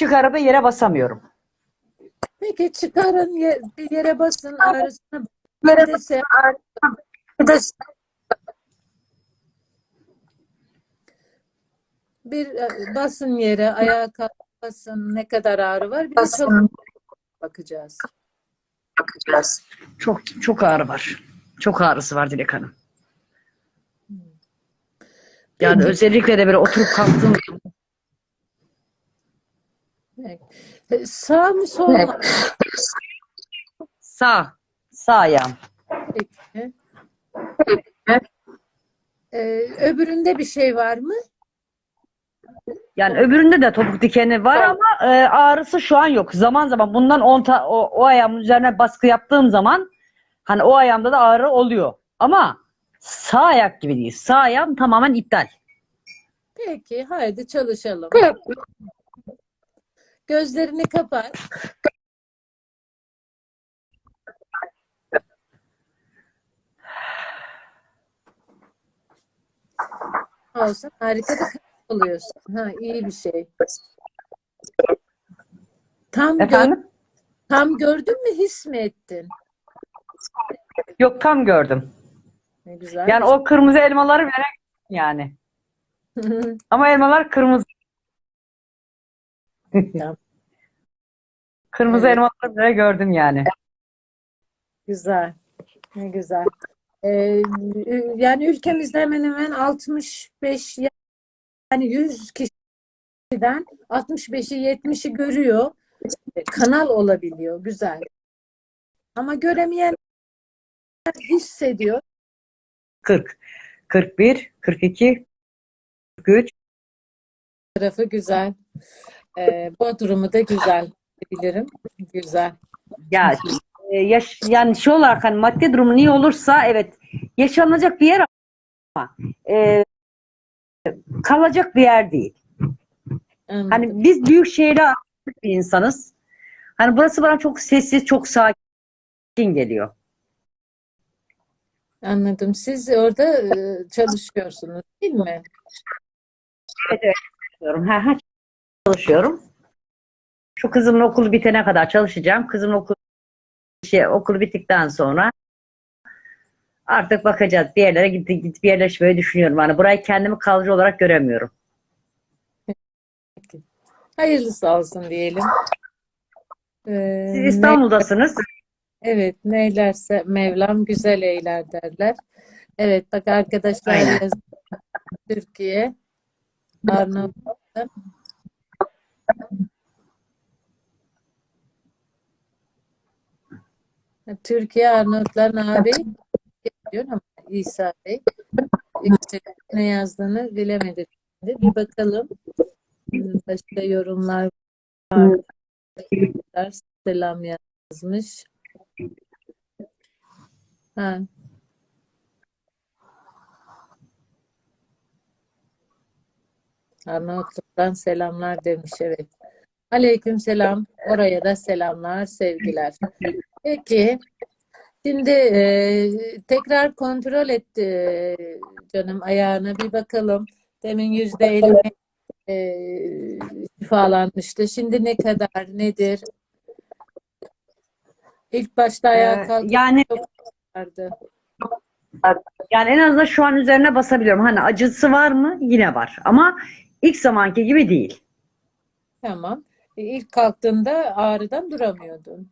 çıkarıp yere basamıyorum. Peki çıkarın ye- bir yere basın bir de se- bir e, basın yere ayağa kalk basın ne kadar ağrı var bir de bakacağız. bakacağız. Çok çok ağrı var. Çok ağrısı var Dilek Hanım. Yani Peki. özellikle de böyle oturup kalktığım Sağ mı sol mu? sağ sağ ayağım. Peki. E, öbüründe bir şey var mı? Yani öbüründe de topuk dikeni var ama e, ağrısı şu an yok. Zaman zaman bundan 10 ta- o, o ayağımın üzerine baskı yaptığım zaman hani o ayağımda da ağrı oluyor. Ama sağ ayak gibi değil. Sağ ayağım tamamen iptal. Peki, haydi çalışalım. Gözlerini kapat. Olsun, harika da oluyorsun. Ha, iyi bir şey. Tam gör, Efendim? tam gördün mü, his mi ettin? Yok tam gördüm. Ne güzel. Yani o kırmızı elmaları bile yani. Ama elmalar kırmızı. Tamam. Kırmızı Evet. elmaları bile gördüm yani. Güzel. Ne güzel. Ee, yani ülkemizde hemen hemen 65 yani 100 kişiden 65'i 70'i görüyor. E, Kanal olabiliyor. Güzel. Ama göremeyen hissediyor. 40, 41, 42, 43. Tarafı güzel. Ee, Bodrum'u da güzel bilirim. Güzel. Ya e, yaş, yani şey olarak hani maddi durumu iyi olursa evet yaşanacak bir yer ama e, kalacak bir yer değil. Anladım. Hani biz büyük alışık bir insanız. Hani burası bana çok sessiz, çok sakin geliyor. Anladım. Siz orada e, çalışıyorsunuz değil mi? Çalışıyorum. Ha, ha, çalışıyorum. Şu kızımın okulu bitene kadar çalışacağım. Kızımın okulu şey, okulu bittikten sonra artık bakacağız. Bir yerlere gidip, gidip yerleşmeyi düşünüyorum. Hani burayı kendimi kalıcı olarak göremiyorum. Hayırlısı olsun diyelim. Ee, Siz İstanbul'dasınız. Evet, neylerse Mevlam güzel eyler derler. Evet, bak arkadaşlar yazıyor. Türkiye, Arnavutluk'ta. Türkiye, Arnavutlar abi diyor ama İsa Bey İşte ne yazdığını bilemedik. Şimdi. Bir bakalım. Başka yorumlar var. Selam yazmış. Ha. Arnavutluk'tan selamlar demiş evet. Aleyküm selam. Oraya da selamlar, sevgiler. Peki. Şimdi e, tekrar kontrol etti e, canım ayağına bir bakalım. Demin yüzde elli e, şifalanmıştı. Şimdi ne kadar, nedir? İlk başta ayağa Ee, kalktı. yani vardı. yani en azından şu an üzerine basabiliyorum. Hani acısı var mı? Yine var. Ama ilk zamanki gibi değil. Tamam. E, İlk kalktığında ağrıdan duramıyordun.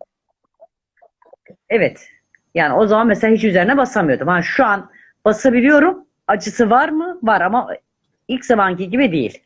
Evet. Yani o zaman mesela hiç üzerine basamıyordum. Ha, şu an basabiliyorum. Acısı var mı? Var ama ilk zamanki gibi değil.